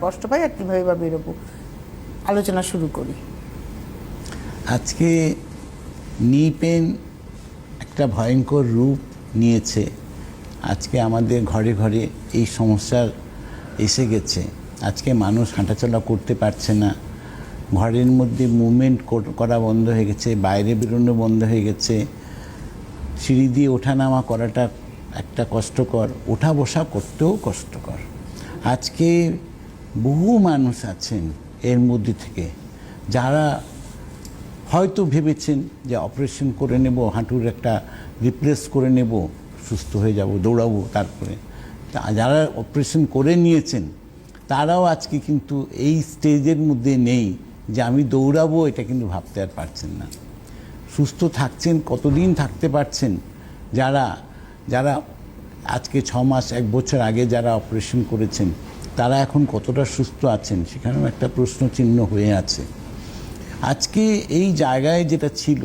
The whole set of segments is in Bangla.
কষ্ট পাই আর কীভাবে বা বেরোবো। আলোচনা শুরু করি। আজকে নি পেন একটা ভয়ঙ্কর রূপ নিয়েছে। আজকে আমাদের ঘরে ঘরে এই সমস্যার এসে গেছে। আজকে মানুষ হাঁটাচলা করতে পারছে না। ঘরের মধ্যে মুভমেন্ট করা বন্ধ হয়ে গেছে, বাইরে বেরোনো বন্ধ হয়ে গেছে। সিঁড়ি দিয়ে ওঠানামা করাটা একটা কষ্টকর ওঠা বসা করতেও কষ্টকর। আজকে বহু মানুষ আছেন এর মধ্যে থেকে, যারা হয়তো ভেবেছেন যে অপারেশন করে নেব, হাঁটুর একটা রিপ্লেস করে নেব, সুস্থ হয়ে যাব, দৌড়াবো, তারপরে। তা যারা অপারেশন করে নিয়েছেন, তারাও আজকে কিন্তু এই স্টেজের মধ্যে নেই যে আমি দৌড়াবো, এটা কিন্তু ভাবতে আর পারছেন না। সুস্থ থাকছেন, কতদিন থাকতে পারছেন? যারা যারা আজকে ছ মাস, এক বছর আগে যারা অপারেশন করেছেন তারা এখন কতটা সুস্থ আছেন সেখানেও একটা প্রশ্ন চিহ্ন হয়ে আছে। আজকে এই জায়গায় যেটা ছিল,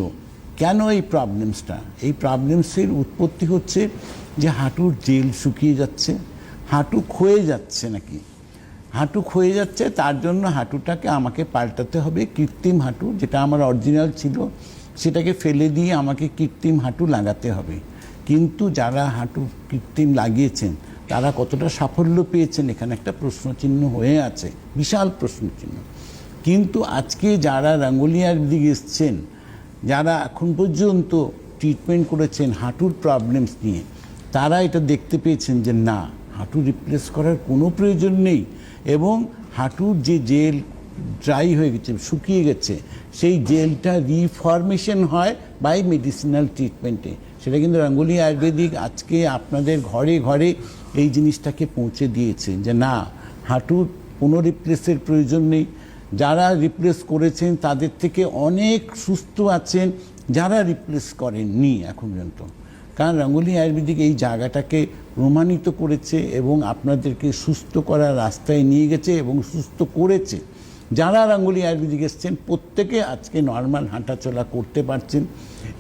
কেন এই প্রবলেমসটা এই প্রবলেমসের উৎপত্তি হচ্ছে যে হাঁটুর জেল শুকিয়ে যাচ্ছে, হাঁটু ক্ষয়ে যাচ্ছে নাকি? হাঁটু ক্ষয়ে যাচ্ছে, তার জন্য হাঁটুটাকে আমাকে পাল্টাতে হবে, কৃত্রিম হাঁটু, যেটা আমার অরিজিনাল ছিল, সেটাকে ফেলে দিয়ে আমাকে কৃত্রিম হাঁটু লাগাতে হবে। কিন্তু যারা হাঁটু কৃত্রিম লাগিয়েছেন তারা কতটা সাফল্য পেয়েছেন, এখানে একটা প্রশ্নচিহ্ন হয়ে আছে, বিশাল প্রশ্নচিহ্ন। কিন্তু আজকে যারা রাঙ্গুলিয়ার দিকে এসছেন, যারা এখন পর্যন্ত ট্রিটমেন্ট করেছেন হাঁটুর প্রবলেমস নিয়ে, তারা এটা দেখতে পেয়েছেন যে না, হাঁটু রিপ্লেস করার কোনো প্রয়োজন নেই এবং হাঁটুর যে জেল ড্রাই হয়ে গেছে, শুকিয়ে গেছে, সেই জেলটা রিফরমেশন হয় বাই মেডিসিনাল ট্রিটমেন্টে সেটা কিন্তু রাঙ্গুলি আয়ুর্বেদিক আজকে আপনাদের ঘরে ঘরে এই জিনিসটাকে পৌঁছে দিয়েছে যে না হাঁটুর কোনো রিপ্লেসের প্রয়োজন নেই। যারা রিপ্লেস করেছেন তাদের থেকে অনেক সুস্থ আছেন, যারা রিপ্লেস করেননি এখন পর্যন্ত। কারণ রঙ্গোলি আয়ুর্বেদিক এই জায়গাটাকে প্রমাণিত করেছে এবং আপনাদেরকে সুস্থ করার রাস্তায় নিয়ে গেছে এবং সুস্থ করেছে। যারা রঙ্গোলি আয়ুর্বেদিক এসছেন, প্রত্যেকে আজকে নর্মাল হাঁটাচলা করতে পারছেন,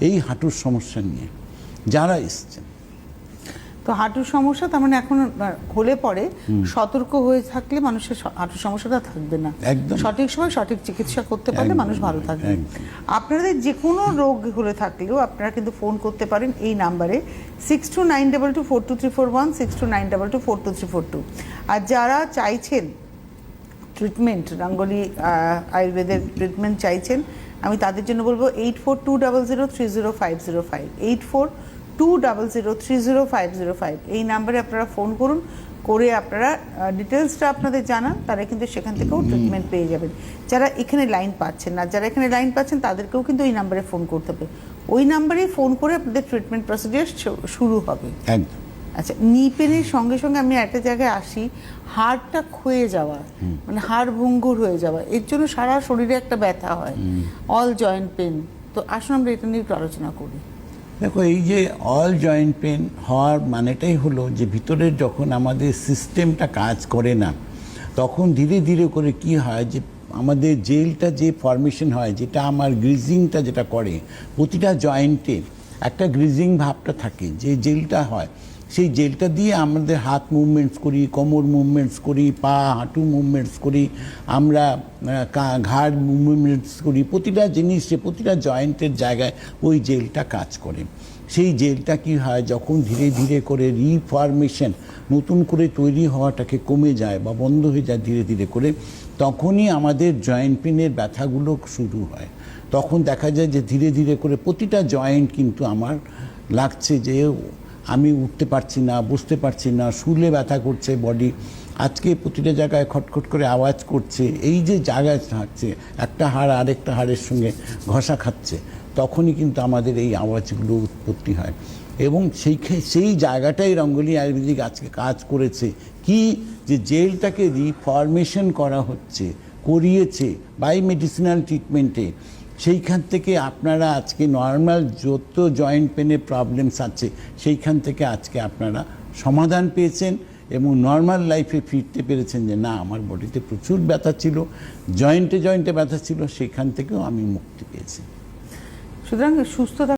এই হাঁটুর সমস্যা নিয়ে। যারা এসছেন তো হাঁটুর সমস্যা তার মানে এখন হলে পরে সতর্ক হয়ে থাকলে মানুষের হাঁটুর সমস্যাটা থাকবে না। একদম। সঠিক সময় সঠিক চিকিৎসা করতে পারলে মানুষ ভালো থাকবে। আপনাদের যে কোনো রোগ হলে থাকলেও আপনারা কিন্তু ফোন করতে পারেন এই নাম্বারে six two nine double two four two three four one six two nine double two four two three four two আর যারা চাইছেন ট্রিটমেন্ট রাঙ্গলি আয়ুর্বেদের ট্রিটমেন্ট চাইছেন আমি তাদের জন্য বলব eight four two double zero three zero five zero five eight four two double zero three zero five zero five এই নাম্বারে আপনারা ফোন করুন করে আপনারা ডিটেলসটা আপনাদের জানান তারা কিন্তু সেখান থেকেও ট্রিটমেন্ট পেয়ে যাবেন। যারা এখানে লাইন পাচ্ছেন না যারা এখানে লাইন পাচ্ছেন তাদেরকেও কিন্তু ওই নাম্বারে ফোন করতে হবে। ওই নাম্বারেই ফোন করে আপনাদের ট্রিটমেন্ট প্রসিডিওর শুরু হবে। একদম। আচ্ছা নি পেনের সঙ্গে সঙ্গে আমি একটা জায়গায় আসি হাড়টা ক্ষয়ে যাওয়া মানে হাড় ভঙ্গুর হয়ে যাওয়া এর জন্য সারা শরীরে একটা ব্যথা হয় অল জয়েন্ট পেন তো আসুন আমরা এটা নিয়ে একটু আলোচনা করি। দেখো, এই যে অল জয়েন্ট পেন হওয়ার মানেটাই হলো যে ভিতরের যখন আমাদের সিস্টেমটা কাজ করে না, তখন ধীরে ধীরে করে কি হয় যে আমাদের জেলটা যে ফর্মেশন হয়, যেটা আমার গ্রিজিংটা যেটা করে, প্রতিটা জয়েন্টে একটা গ্রিজিং ভাবটা থাকে যে জেলটা হয়। সেই জেলটা দিয়ে আমাদের হাত মুভমেন্টস করি, কোমর মুভমেন্টস করি, পা, হাঁটু মুভমেন্টস করি, আমরা ঘাড় মুভমেন্টস করি, প্রতিটা জিনিসে প্রতিটা জয়েন্টের জায়গায় ওই জেলটা কাজ করে। সেই জেলটা কি হয়, যখন ধীরে ধীরে করে রিফরমেশন নতুন করে তৈরি হওয়াটাকে কমে যায় বা বন্ধ হয়ে যায় ধীরে ধীরে করে, তখনই আমাদের জয়েন্ট পেনের ব্যথাগুলো শুরু হয়। তখন দেখা যায় যে ধীরে ধীরে করে প্রতিটা জয়েন্ট কিন্তু আমার লাগছে যে আমি উঠতে পারছি না, বসতে পারছি না, শুলে ব্যথা করছে বডি আজকে প্রতিটা জায়গায় খটখট করে আওয়াজ করছে, এই যে জায়গায় থাকছে, একটা হাড় আরেকটা হাড়ের সঙ্গে ঘষা খাচ্ছে, তখনই কিন্তু আমাদের এই আওয়াজগুলো উৎপত্তি হয়। এবং সেই সেই জায়গাটাই রঙ্গলি আয়ুর্বেদিক আজকে কাজ করেছে। কি? যে জেলটাকে রিফরমেশন করা হচ্ছে, করিয়েছে বাই মেডিসিনাল ট্রিটমেন্টে সেইখান থেকে আপনারা আজকে নর্মাল যত জয়েন্ট পেনে প্রবলেমস আছে, সেইখান থেকে আজকে আপনারা সমাধান পেয়েছেন এবং নর্মাল লাইফে ফিরতে পেরেছেন যে, না, আমার বডিতে প্রচুর ব্যথা ছিল জয়েন্টে জয়েন্টে ব্যথা ছিল, সেখান থেকেও আমি মুক্তি পেয়েছি। সুতরাং সুস্থ